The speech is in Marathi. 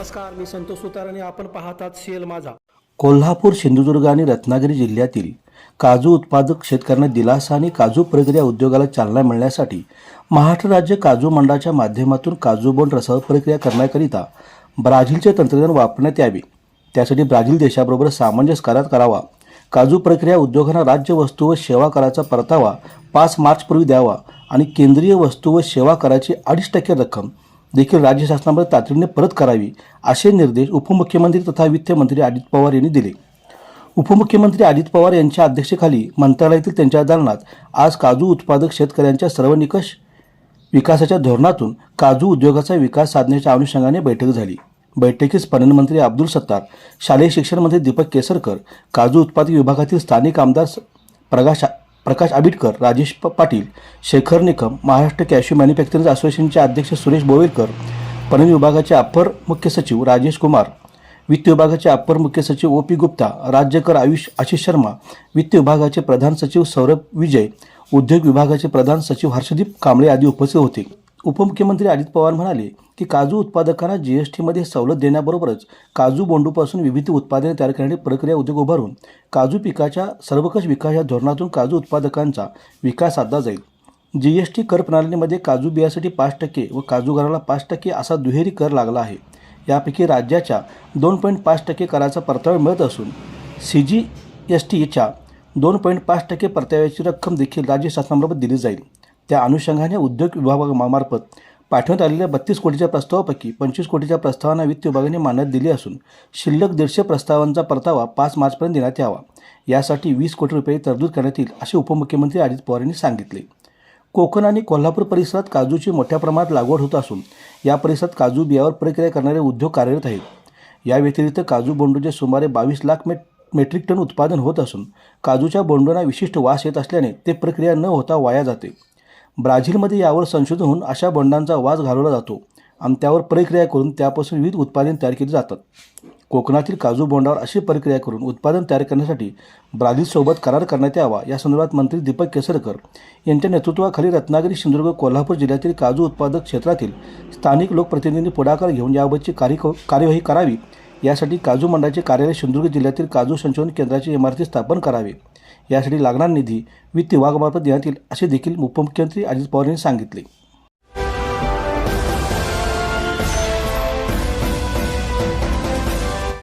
नमस्कार मी संतोष सुतार आणि आपण पाहतात सीएल माझा. कोल्हापूर सिंधुदुर्ग आणि रत्नागिरी जिल्ह्यातील काजू उत्पादक शेतकऱ्यांना दिलासा आणि काजू प्रक्रिया उद्योगाला चालना मिळण्यासाठी महाराष्ट्र राज्य काजू मंडळाच्या माध्यमातून काजू बोंड रसावर प्रक्रिया करण्याकरिता ब्राझीलचे तंत्रज्ञान वापरण्यात यावे. त्यासाठी ब्राझील देशाबरोबर सामंजस्य करार करावा. काजू प्रक्रिया उद्योगांना राज्य वस्तू व सेवा कराचा परतावा पाच मार्चपूर्वी द्यावा आणि केंद्रीय वस्तू व सेवा कराची अडीच टक्के रक्कम देखील राज्य शासनामध्ये तातडीने परत करावी असे निर्देश उपमुख्यमंत्री तथा वित्तमंत्री अजित पवार यांनी दिले. उपमुख्यमंत्री अजित पवार यांच्या अध्यक्षतेखाली मंत्रालयातील त्यांच्या दालनात आज काजू उत्पादक शेतकऱ्यांच्या सर्व निकष विकासाच्या धोरणातून काजू उद्योगाचा विकास साधण्याच्या अनुषंगाने बैठक झाली. बैठकीस पणनमंत्री अब्दुल सत्तार शालेय शिक्षण मंत्री दीपक केसरकर काजू उत्पादक विभागातील स्थानिक आमदार प्रकाश प्रकाश आबिटकर राजेश पाटील शेखर निकम महाराष्ट्र कॅश्यू मॅन्युफॅक्चरिंग असोसिएशनचे अध्यक्ष सुरेश बोवेलकर पणन विभागाचे अप्पर मुख्य सचिव राजेश कुमार वित्त विभागाचे अप्पर मुख्य सचिव ओ पी गुप्ता राज्यकर आयुष आशिष शर्मा वित्त विभागाचे प्रधान सचिव सौरभ विजय उद्योग विभागाचे प्रधान सचिव हर्षदीप कांबळे आदी उपस्थित होते. उपमुख्यमंत्री अजित पवार म्हणाले की काजू उत्पादकांना जीएसटीमध्ये सवलत देण्याबरोबरच काजू बोंडूपासून विविध उत्पादने तयार करण्याची प्रक्रिया उद्योग उभारून काजू पिकाच्या सर्वकष विकास या धोरणातून काजू उत्पादकांचा विकास साधला जाईल. जी एस टी कर प्रणालीमध्ये काजू बियासाठी पाच टक्के व काजू घराला पाच टक्के असा दुहेरी कर लागला आहे. यापैकी राज्याच्या दोन पॉईंट पाच टक्के कराचा परतावा मिळत असून सी जी एस टीच्या दोन पॉईंट पाच टक्के परताव्याची रक्कम देखील राज्य शासनामार्फत दिली जाईल. त्या अनुषंगाने उद्योग विभागामार्फत पाठवण्यात आलेल्या बत्तीस कोटीच्या प्रस्तावापैकी पंचवीस कोटीच्या प्रस्तावांना वित्त विभागाने मान्यता दिली असून शिल्लक दीडशे प्रस्तावांचा परतावा पाच मार्चपर्यंत देण्यात यावा. यासाठी वीस कोटी रुपये तरतूद करण्यात येईल असे उपमुख्यमंत्री अजित पवार यांनी सांगितले. कोकण आणि कोल्हापूर परिसरात काजूची मोठ्या प्रमाणात लागवड होत असून या परिसरात काजू बियावर प्रक्रिया करणारे उद्योग कार्यरत आहेत. या व्यतिरिक्त काजू बोंडूचे सुमारे बावीस लाख मेट मेट्रिक टन उत्पादन होत असून काजूच्या बोंडूंना विशिष्ट वास येत असल्याने ते प्रक्रिया न होता वाया जाते. ब्राझीलमध्ये यावर संशोधन होऊन अशा बोंडांचा वास घालवला जातो. आणि त्यावर प्रक्रिया करून त्यापासून विविध उत्पादने तयार केली जातात. कोकणातील काजू बोंडावर अशी प्रक्रिया करून उत्पादन तयार करण्यासाठी ब्राझीलसोबत करार करण्यात यावा. या संदर्भात मंत्री दीपक केसरकर यांच्या नेतृत्वाखाली रत्नागिरी सिंधुदुर्ग कोल्हापूर जिल्ह्यातील काजू उत्पादक क्षेत्रातील स्थानिक लोकप्रतिनिधींनी पुढाकार घेऊन याबाबतची कार्य कार्यवाही करावी. यासाठी काजू मंडळाचे कार्यालय सिंधुदुर्ग जिल्ह्यातील काजू संशोधन केंद्राची इमारती स्थापन करावे. यासाठी लागणारा निधी वित्त विभागामार्फत देण्यात येईल असे देखील उपमुख्यमंत्री अजित पवार यांनी सांगितले.